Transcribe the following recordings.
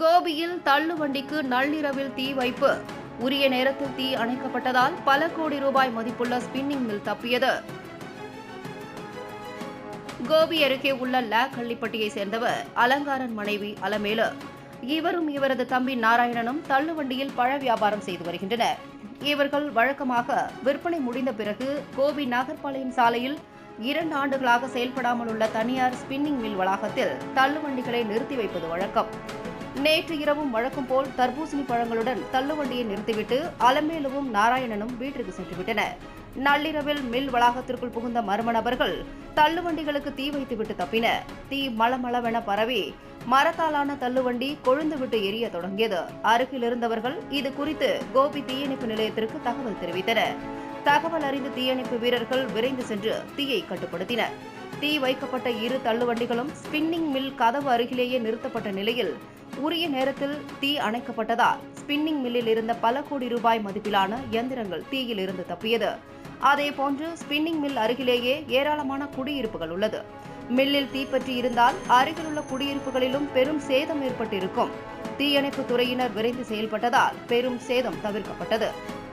கோபியில் தள்ளுவண்டிக்கு நள்ளிரவில் தீ வைப்பு. உரிய நேரத்தில் தீ அணைக்கப்பட்டதால் பல கோடி ரூபாய் மதிப்புள்ள ஸ்பின்னிங் மில் தப்பியது. கோபி அருகே உள்ள லே கள்ளிப்பட்டியை சேர்ந்தவர் அலங்காரன் மனைவி அலமேலு. இவரும் இவரது தம்பி நாராயணனும் தள்ளுவண்டியில் பழ வியாபாரம் செய்து வருகின்றனர். இவர்கள் வழக்கமாக விற்பனை முடிந்த பிறகு கோபி நாகர்பாளையம் சாலையில் இரண்டு ஆண்டுகளாக செயல்படாமல் உள்ள தனியார் ஸ்பின்னிங் மில் வளாகத்தில் தள்ளுவண்டிகளை நிறுத்தி வைப்பது வழக்கம். நேற்று இரவும் வழக்கம் போல் தர்பூசணி பழங்களுடன் தள்ளுவண்டியை நிறுத்திவிட்டு அலமேலுவும் நாராயணனும் வீட்டிற்கு சென்றுவிட்டனர். நள்ளிரவில் மில் வளாகத்திற்குள் புகுந்த மர்ம நபர்கள் தள்ளுவண்டிகளுக்கு தீ வைத்துவிட்டு தப்பினர். தீ மளமளவென பரவி மரத்தாலான தள்ளுவண்டி கொழுந்துவிட்டு எரிய தொடங்கியது. அருகில் இருந்தவர்கள் இது குறித்து கோபி தீயணைப்பு நிலையத்திற்கு தகவல் தெரிவித்தனர். தகவல் அறிந்த தீயணைப்பு வீரர்கள் விரைந்து சென்று தீயை கட்டுப்படுத்தினர். தீ வைக்கப்பட்ட இரு தள்ளுவண்டிகளும் ஸ்பின்னிங் மில் கதவு அருகிலேயே நிறுத்தப்பட்ட நிலையில் உரிய நேரத்தில் தீ அணைக்கப்பட்டதால் ஸ்பின்னிங் மில்லில் இருந்த பல கோடி ரூபாய் மதிப்பிலான இயந்திரங்கள் தீயில் இருந்து தப்பியது அதேபோன்று ஸ்பின்னிங் மில் அருகிலேயே ஏராளமான குடியிருப்புகள் உள்ளது. மில்லில் தீப்பற்றி இருந்தால் அருகிலுள்ள குடியிருப்புகளிலும் பெரும் சேதம் ஏற்பட்டிருக்கும். தீயணைப்பு துறையினர் விரைந்து செயல்பட்டதால் பெரும் சேதம் தவிர்க்கப்பட்டது.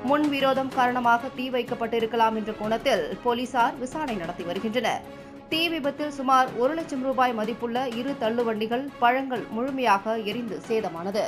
முன் விரோதம் காரணமாக தீ வைக்கப்பட்டிருக்கலாம் என்ற கோணத்தில் போலீசார் விசாரணை நடத்தி வருகின்றனர். தீ விபத்தில் சுமார் ஒரு லட்சம் ரூபாய் மதிப்புள்ள இரு தள்ளுவண்டிகள் பழங்கள் முழுமையாக எரிந்து சேதமானது.